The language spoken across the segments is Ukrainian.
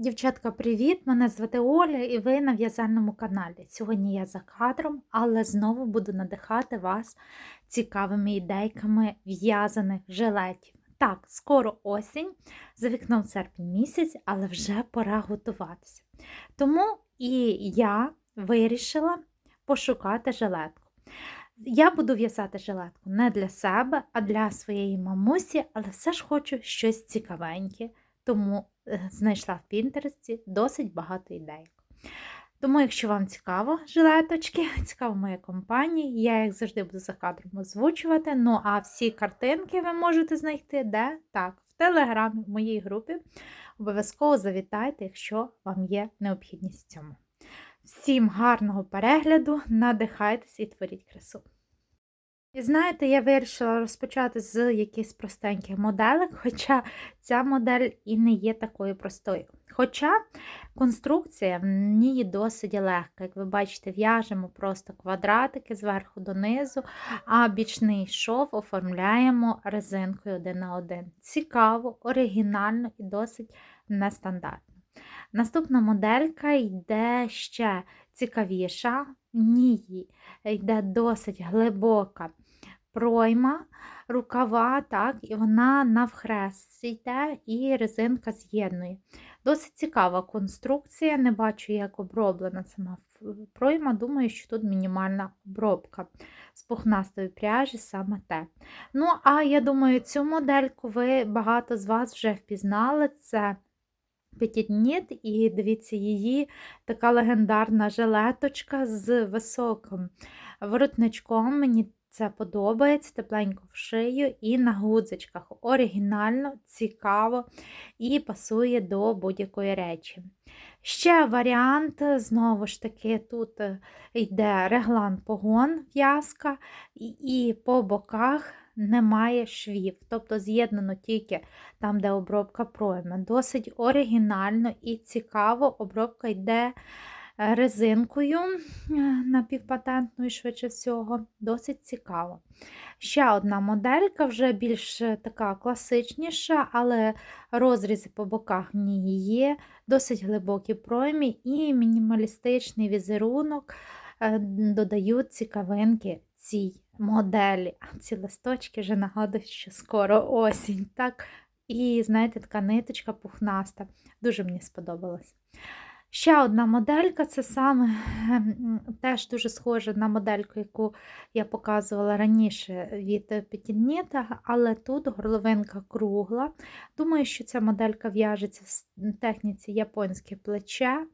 Дівчатка, привіт! Мене звати Оля і ви на в'язальному каналі. Сьогодні я за кадром, але знову буду надихати вас цікавими ідейками в'язаних жилетів. Так, скоро осінь, за вікном серпень місяць, але вже пора готуватися. Тому і я вирішила пошукати жилетку. Я буду в'язати жилетку не для себе, а для своєї мамусі, але все ж хочу щось цікавеньке. Тому знайшла в Пінтересті досить багато ідей. Тому, якщо вам цікаво жилеточки, цікава моя компанія, я, як завжди, буду за кадром озвучувати. Ну, а всі картинки ви можете знайти де? Так, в телеграмі, в моїй групі. Обов'язково завітайте, якщо вам є необхідність в цьому. Всім гарного перегляду, надихайтесь і творіть красу! І знаєте, я вирішила розпочати з якихось простеньких моделек, хоча ця модель і не є такою простою. Хоча конструкція в ній досить легка. Як ви бачите, в'яжемо просто квадратики зверху донизу, а бічний шов оформляємо резинкою один на один. Цікаво, оригінально і досить нестандартно. Наступна моделька йде ще цікавіша, в ній йде досить глибока пройма, рукава, так, і вона навхрест йде, і резинка з'єднує. Досить цікава конструкція, не бачу, як оброблена сама пройма. Думаю, що тут мінімальна обробка з пухнастої пряжі, саме те. Ну, а я думаю, цю модельку ви багато з вас вже впізнали. Це Knit, і дивіться, її така легендарна жилеточка з високим воротничком. Мені це подобається, тепленько в шию і на гудзичках. Оригінально, цікаво і пасує до будь-якої речі. Ще варіант, знову ж таки, тут йде реглан погон в'язка, і по боках немає швів, тобто з'єднано тільки там, де обробка пройме. Досить оригінально і цікаво, обробка йде е, резинкою е, напівпатентною, швидше всього, досить цікаво. Ще одна моделька, вже більш е, така класичніша, але розрізи по боках в ній є, досить глибокі проймі і мінімалістичний візерунок додають цікавинки цій моделі. А ці листочки вже нагадують, що скоро осінь. так? І, знаєте, така ниточка пухнаста. Дуже мені сподобалось. Ще одна моделька це саме ем, теж дуже схожа на модельку, яку я показувала раніше від Петінніта, але тут горловинка кругла. Думаю, що ця моделька в'яжеться в техніці японське плече.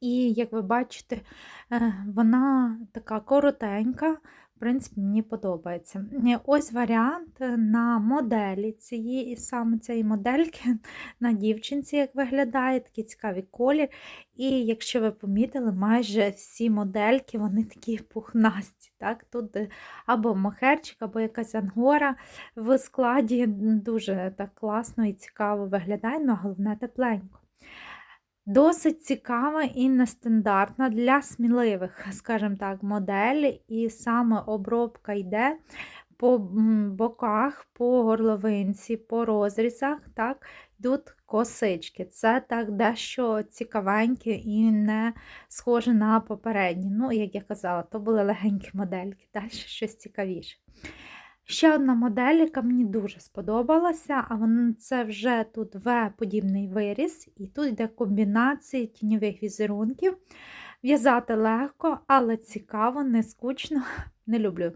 І, як ви бачите, е, вона така коротенька, принципі, мені подобається. Ось варіант на моделі цієї саме цієї модельки на дівчинці, як виглядає, такий цікавий колір. І якщо ви помітили, майже всі модельки вони такі пухнасті. Так? Тут е, або мохерчик, або якась ангора в складі дуже так класно і цікаво виглядає, але головне тепленько. Досить цікава і нестандартна для сміливих, скажімо так, модель, і саме обробка йде по боках, по горловинці, по розрізах, так, йдуть косички. Це так дещо цікавеньке і не схоже на попередні. Ну, як я казала, то були легенькі модельки, далі щось цікавіше. Ще одна модель, яка мені дуже сподобалася, а це вже тут В-подібний виріс, і тут йде комбінації тіньових візерунків. В'язати легко, але цікаво, не скучно, не люблю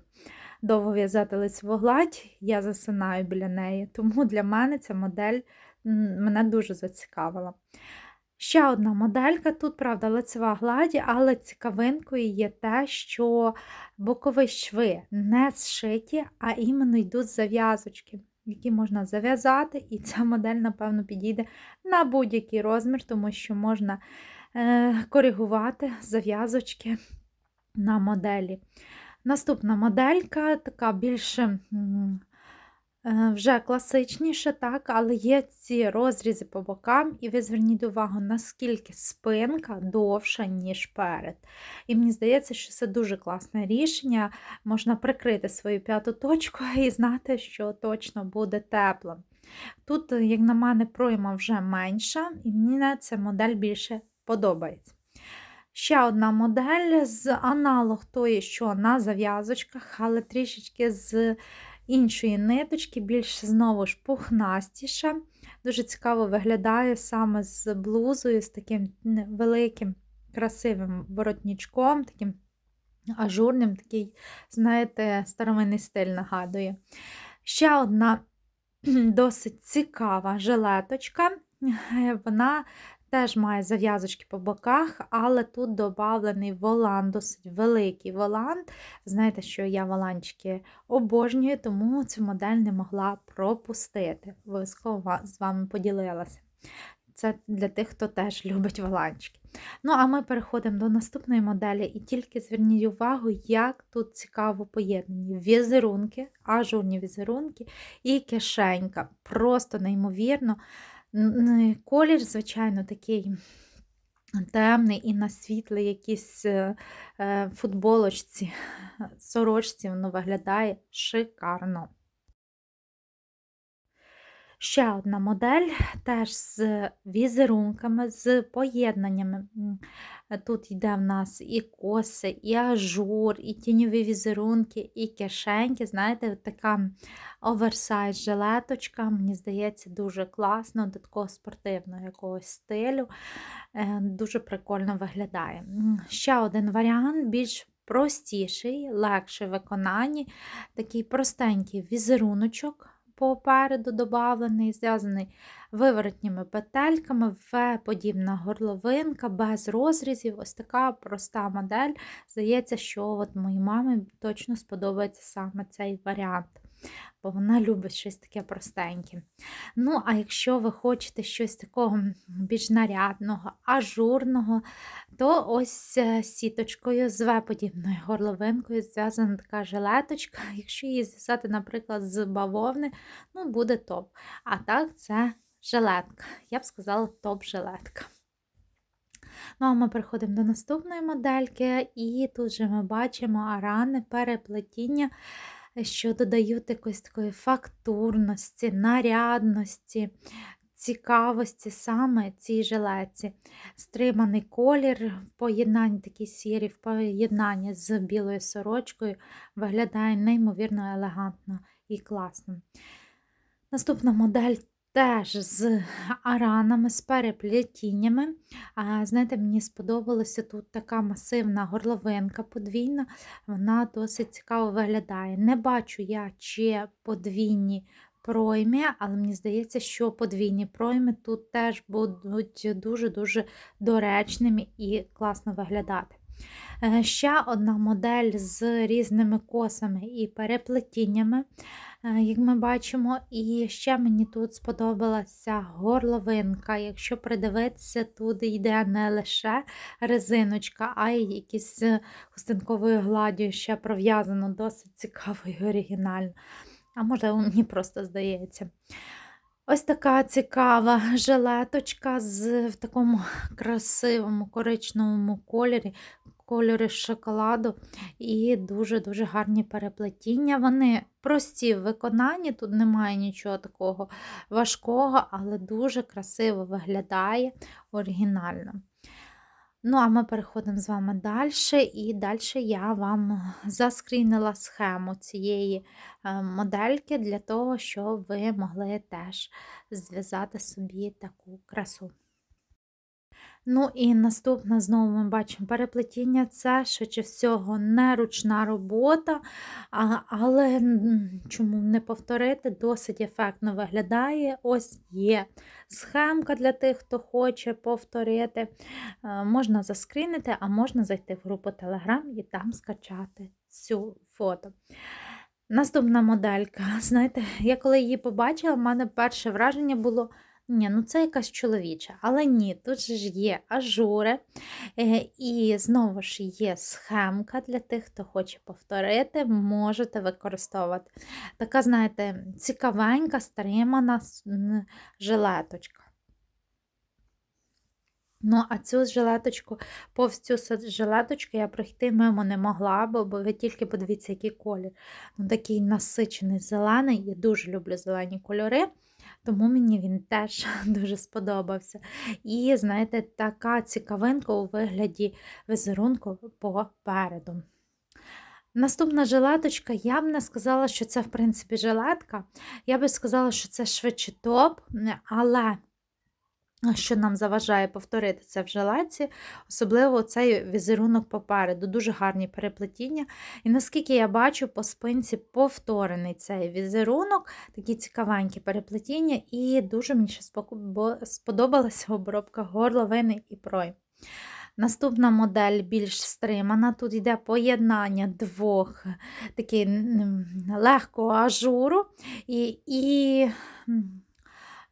довго в'язати лицеву гладь, я засинаю біля неї, тому для мене ця модель мене дуже зацікавила. Ще одна моделька, тут, правда, лицева гладі, але цікавинкою є те, що бокові шви не зшиті, а іменно йдуть зав'язочки, які можна зав'язати, і ця модель, напевно, підійде на будь-який розмір, тому що можна е, коригувати зав'язочки на моделі. Наступна моделька така більше. Е, вже класичніше, так, але є ці розрізи по бокам, і ви зверніть увагу, наскільки спинка довша, ніж перед. І мені здається, що це дуже класне рішення. Можна прикрити свою п'яту точку і знати, що точно буде тепло. Тут, е, як на мене, пройма вже менша, і мені ця модель більше подобається. Ще одна модель з аналог тої, що на зав'язочках, але трішечки з іншої ниточки, більш знову ж пухнастіша. Дуже цікаво виглядає саме з блузою, з таким великим, красивим воротнічком, таким ажурним, такий, знаєте, старовинний стиль нагадує. Ще одна досить цікава жилеточка. Вона теж має зав'язочки по боках, але тут додавлений волан, досить великий волан. Знаєте, що я воланчики обожнюю, тому цю модель не могла пропустити. Обов'язково з вами поділилася. Це для тих, хто теж любить воланчики. Ну, а ми переходимо до наступної моделі, і тільки зверніть увагу, як тут цікаво поєднані візерунки, ажурні візерунки і кишенька. Просто неймовірно. Колір, звичайно, такий темний і на світлій якійсь е, е, футболочці, сорочці воно виглядає шикарно. Ще одна модель, теж з візерунками, з поєднаннями. Тут йде в нас і коси, і ажур, і тіньові візерунки, і кишеньки. Знаєте, така оверсайз жилеточка, мені здається, дуже класно, до такого спортивного якогось стилю. Е, дуже прикольно виглядає. Ще один варіант, більш простіший, легший в виконанні, такий простенький візеруночок попереду додавлений, зв'язаний виворотніми петельками, В-подібна горловинка, без розрізів. Ось така проста модель. Здається, що от моїй мамі точно сподобається саме цей варіант бо вона любить щось таке простеньке. Ну, а якщо ви хочете щось такого більш нарядного, ажурного, то ось е, сіточкою з В-подібною горловинкою зв'язана така жилеточка. Якщо її зв'язати, наприклад, з бавовни, ну, буде топ. А так, це жилетка. Я б сказала, топ-жилетка. Ну, а ми переходимо до наступної модельки, і тут же ми бачимо арани переплетіння що додають якоїсь такої фактурності, нарядності, цікавості саме цій жилеці. Стриманий колір в поєднанні такий сірі, в поєднанні з білою сорочкою виглядає неймовірно елегантно і класно. Наступна модель теж з аранами, з переплетіннями. А, Знаєте, мені сподобалася тут така масивна горловинка подвійна, вона досить цікаво виглядає. Не бачу я чи подвійні пройми, але мені здається, що подвійні пройми тут теж будуть дуже-дуже доречними і класно виглядати. Е, ще одна модель з різними косами і переплетіннями. Е, як ми бачимо, і ще мені тут сподобалася горловинка. Якщо придивитися, тут йде не лише резиночка, а й якісь хустинковою гладдю ще пров'язано, досить цікаво і оригінально. А може, мені просто здається. Ось така цікава жилеточка з в такому красивому коричневому кольорі кольори шоколаду і дуже-дуже гарні переплетіння. Вони прості в виконанні, тут немає нічого такого важкого, але дуже красиво виглядає оригінально. Ну, а ми переходимо з вами далі, і далі я вам заскрінила схему цієї е, модельки для того, щоб ви могли теж зв'язати собі таку красу. Ну і наступне, знову ми бачимо переплетіння, це швидше всього не ручна робота, але чому не повторити, досить ефектно виглядає. Ось є схемка для тих, хто хоче повторити. Е, можна заскрінити, а можна зайти в групу Telegram і там скачати цю фото. Наступна моделька. Знаєте, я коли її побачила, в мене перше враження було. Ні, ну це якась чоловіча, але ні, тут же ж є ажури, е, і знову ж є схемка для тих, хто хоче повторити, можете використовувати. Така, знаєте, цікавенька, стримана жилеточка. Ну, а цю жилеточку, повз цю жилеточку я пройти мимо не могла, бо, бо ви тільки подивіться, який колір. Ну, Такий насичений зелений. Я дуже люблю зелені кольори тому мені він теж дуже сподобався. І, знаєте, така цікавинка у вигляді візерунку попереду. Наступна жилеточка, я б не сказала, що це, в принципі, жилетка. Я би сказала, що це швидше топ, але що нам заважає повторити це в жилетці, особливо цей візерунок попереду, дуже гарні переплетіння. І наскільки я бачу, по спинці повторений цей візерунок, такі цікавенькі переплетіння, і дуже мені ще сподобалася обробка горловини і пройм. Наступна модель більш стримана. Тут йде поєднання двох такий легкого ажуру і і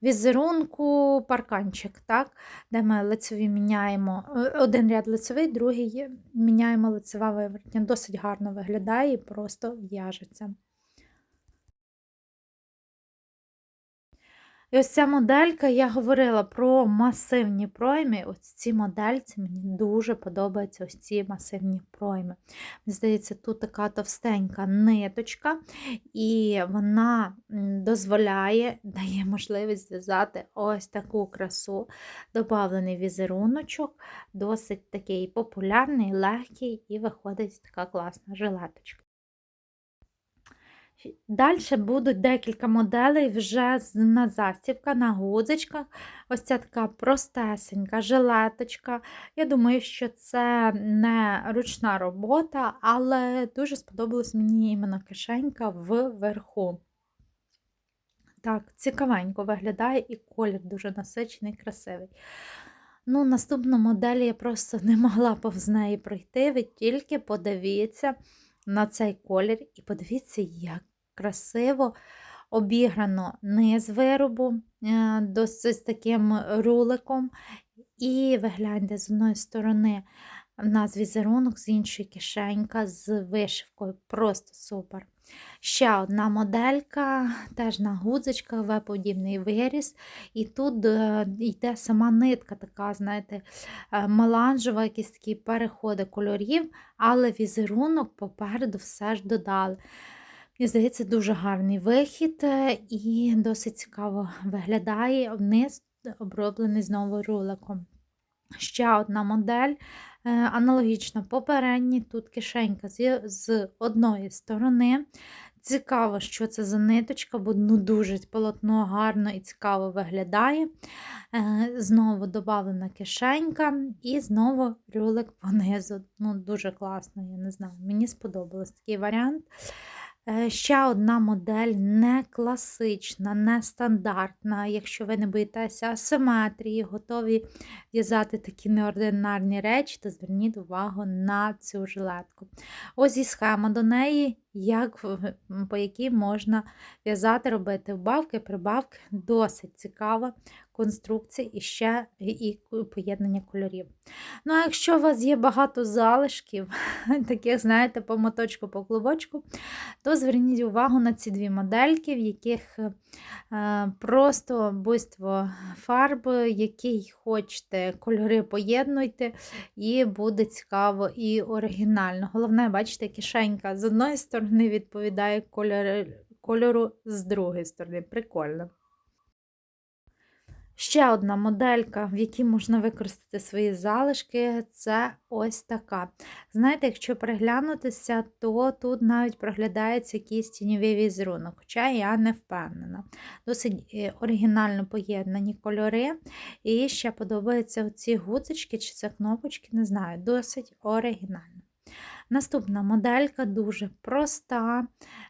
візерунку парканчик, так? де ми лицеві міняємо е, один ряд лицевий, другий міняємо лицева виворотня. Досить гарно виглядає і просто в'яжеться. І ось ця моделька, я говорила про масивні пройми. Ось ці модельці мені дуже подобаються ось ці масивні пройми. Мені здається, тут така товстенька ниточка, і вона дозволяє, дає можливість зв'язати ось таку красу, добавлений візеруночок, досить такий популярний, легкий, і виходить така класна жилеточка. Далі будуть декілька моделей вже на застібка, на гудзичках. Ось ця така простесенька жилеточка. Я думаю, що це не ручна робота, але дуже сподобалась мені іменно кишенька вверху. Так, цікавенько виглядає і колір дуже насичений, красивий. Ну, Наступну модель я просто не могла повз неї пройти. Ви тільки подивіться на цей колір і подивіться, як красиво обіграно низ виробу е, з таким руликом. І ви гляньте, з одної сторони в нас візерунок, з іншої кишенька з вишивкою. Просто супер. Ще одна моделька, теж на гудзичках, веподібний виріс. І тут е, йде сама нитка, така, знаєте, е, меланжева, якісь такі переходи кольорів, але візерунок попереду все ж додали. Мені здається, дуже гарний вихід е, і досить цікаво виглядає вниз оброблений знову руликом. Ще одна модель, е, попередні попередній, тут кишенька з одної сторони. Цікаво, що це за ниточка, бо ну, дуже полотно гарно і цікаво виглядає. Е, знову додана кишенька і знову рюлик понизу. Ну, Дуже класно, я не знаю. Мені сподобався такий варіант. Е, ще одна модель не класична, не стандартна. Якщо ви не боїтеся асиметрії, готові в'язати такі неординарні речі, то зверніть увагу на цю жилетку. Ось і схема до неї, як, по якій можна в'язати, робити вбавки, прибавки. Досить цікава конструкції і ще і поєднання кольорів. Ну, а якщо у вас є багато залишків, таких, знаєте, по моточку, по клубочку, то зверніть увагу на ці дві модельки, в яких е, просто буйство фарби, який хочете кольори поєднуйте, і буде цікаво і оригінально. Головне, бачите, кишенька з одної сторони відповідає кольору, з другої сторони. Прикольно. Ще одна моделька, в якій можна використати свої залишки, це ось така. Знаєте, якщо переглянутися, то тут навіть проглядається якийсь тіньовий візерунок, хоча я не впевнена. Досить е, оригінально поєднані кольори. І ще подобаються ці гуцечки чи це кнопочки, не знаю, досить оригінально. Наступна моделька дуже проста,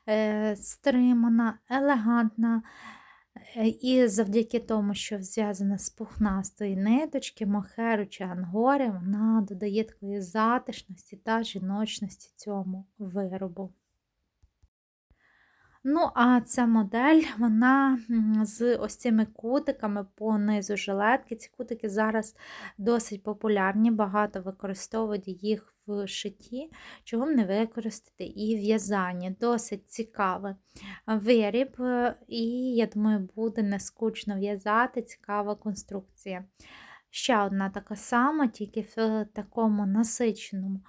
е, стримана, елегантна. Е, і завдяки тому, що зв'язана з пухнастої ниточки, мохеру чи ангори, вона додає такої затишності та жіночності цьому виробу. Ну, а ця модель, вона з ось цими кутиками по низу жилетки. Ці кутики зараз досить популярні, багато використовують їх в шитті, чого не використати і в'язання. Досить цікавий виріб, і, я думаю, буде не скучно в'язати, цікава конструкція. Ще одна така сама, тільки в такому насиченому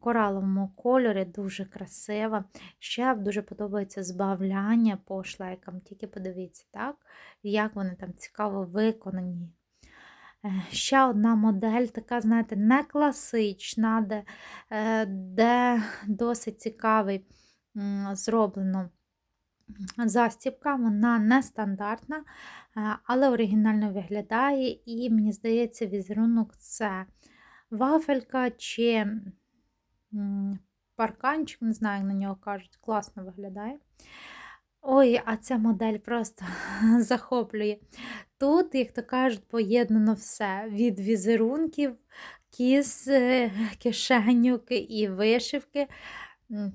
кораловому кольорі, дуже красива. Ще дуже подобається збавляння по шлейкам. Тільки подивіться, так, як вони там цікаво виконані. Е, Ще одна модель, така, знаєте, не класична, де, е, де досить цікавий зроблено застібка, вона нестандартна, е, але оригінально виглядає, і мені здається, візерунок це вафелька чи парканчик, не знаю, як на нього кажуть, класно виглядає. Ой, а ця модель просто захоплює. Тут, як то кажуть, поєднано все від візерунків, кіз, кишенюк і вишивки.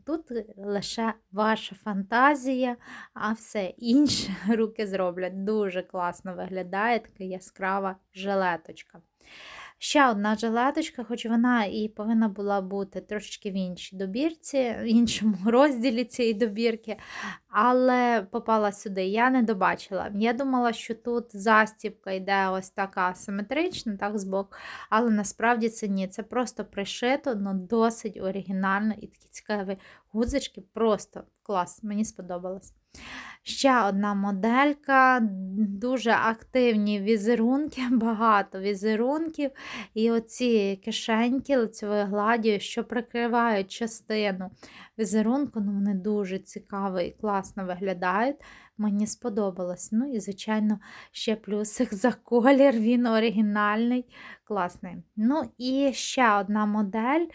Тут лише ваша фантазія, а все інше руки зроблять. Дуже класно виглядає така яскрава жилеточка. Ще одна жилеточка, хоч вона і повинна була бути трошечки в іншій добірці, в іншому розділі цієї добірки, але попала сюди. Я не добачила. Я думала, що тут застібка йде ось така симетрична, так, збоку, але насправді це ні. Це просто пришито, але досить оригінально і такі цікаві гудзички. Просто клас, мені сподобалось. Ще одна моделька, дуже активні візерунки, багато візерунків. І оці кишеньки лицевої гладі, що прикривають частину візерунку, ну вони дуже цікаво і класно виглядають. Мені сподобалось. Ну і, звичайно, ще плюсик за колір, він оригінальний, класний. Ну і ще одна модель.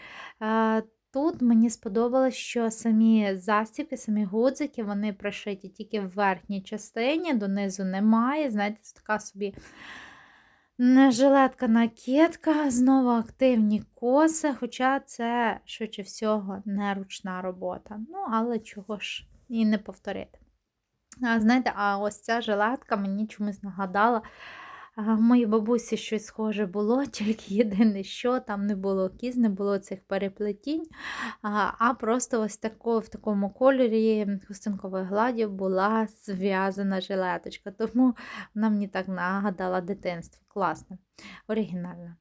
Тут мені сподобалось, що самі застібки, самі гудзики, вони пришиті тільки в верхній частині, донизу немає. Знаєте, така собі жилетка накидка, знову активні коси, хоча це, швидше всього, не ручна робота. Ну, але чого ж і не повторити. А, Знаєте, а ось ця жилетка мені чомусь нагадала. А, Моїй бабусі щось схоже було, тільки єдине, що там не було кіз, не було цих переплетінь, а просто ось тако, в такому кольорі хустинкової гладі була зв'язана жилеточка. Тому вона мені так нагадала дитинство. Класно, оригінально.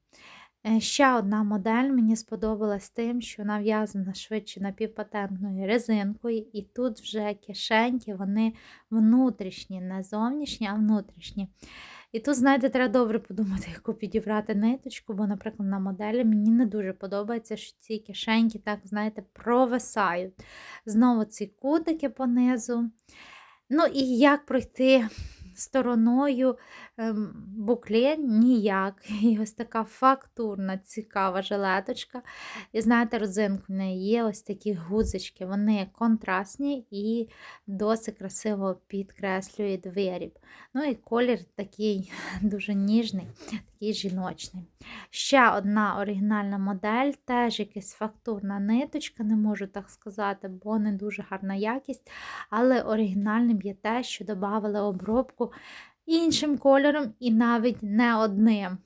Е, Ще одна модель мені сподобалась тим, що вона в'язана швидше напівпатентною резинкою, і тут вже кишеньки, вони внутрішні, не зовнішні, а внутрішні. І тут, знаєте, треба добре подумати, яку підібрати ниточку, бо, наприклад, на моделі мені не дуже подобається, що ці кишеньки так, знаєте, провисають. Знову ці кутики понизу. Ну і як пройти стороною букле ніяк. І ось така фактурна, цікава жилеточка. І знаєте, родзинку в неї є ось такі гузички, вони контрастні і досить красиво підкреслюють виріб. Ну і колір такий дуже ніжний, такий жіночний. Ще одна оригінальна модель, теж якась фактурна ниточка, не можу так сказати, бо не дуже гарна якість. Але оригінальним є те, що додали обробку іншим кольором і навіть не одним.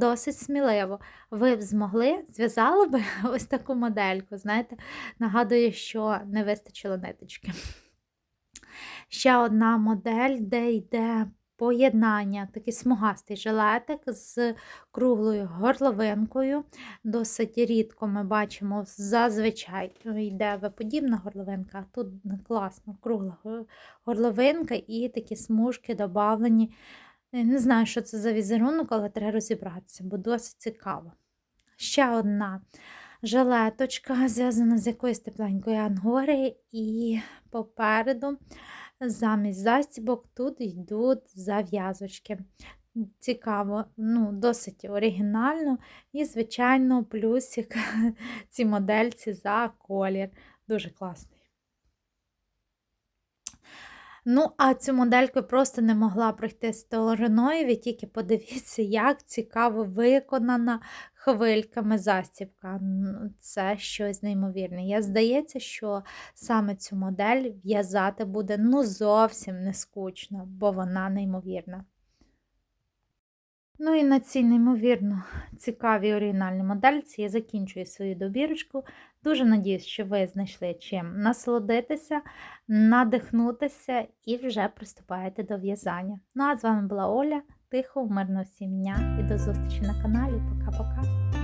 Досить сміливо. Ви б змогли, зв'язали би ось таку модельку. Знаєте, нагадую, що не вистачило ниточки. Ще одна модель, де йде поєднання, такий смугастий жилетик з круглою горловинкою. Досить рідко ми бачимо, зазвичай йде виподібна горловинка, а тут класно, кругла горловинка і такі смужки додавлені. Не знаю, що це за візерунок, але треба розібратися, бо досить цікаво. Ще одна жилеточка, зв'язана з якоюсь тепленької ангори, і попереду замість застібок тут йдуть зав'язочки. Цікаво, ну, досить оригінально. І, звичайно, плюсик ці модельці за колір. Дуже класний. Ну, а цю модельку просто не могла пройти стороною, ви тільки подивіться, як цікаво виконана хвильками застібка. Це щось неймовірне. Я здається, що саме цю модель в'язати буде ну зовсім не скучно, бо вона неймовірна. Ну і на цій неймовірно цікавій оригінальній модельці я закінчую свою добірочку. Дуже надіюсь, що ви знайшли чим насолодитися, надихнутися і вже приступаєте до в'язання. Ну а з вами була Оля. Тихо, мирного всім дня і до зустрічі на каналі. Пока-пока.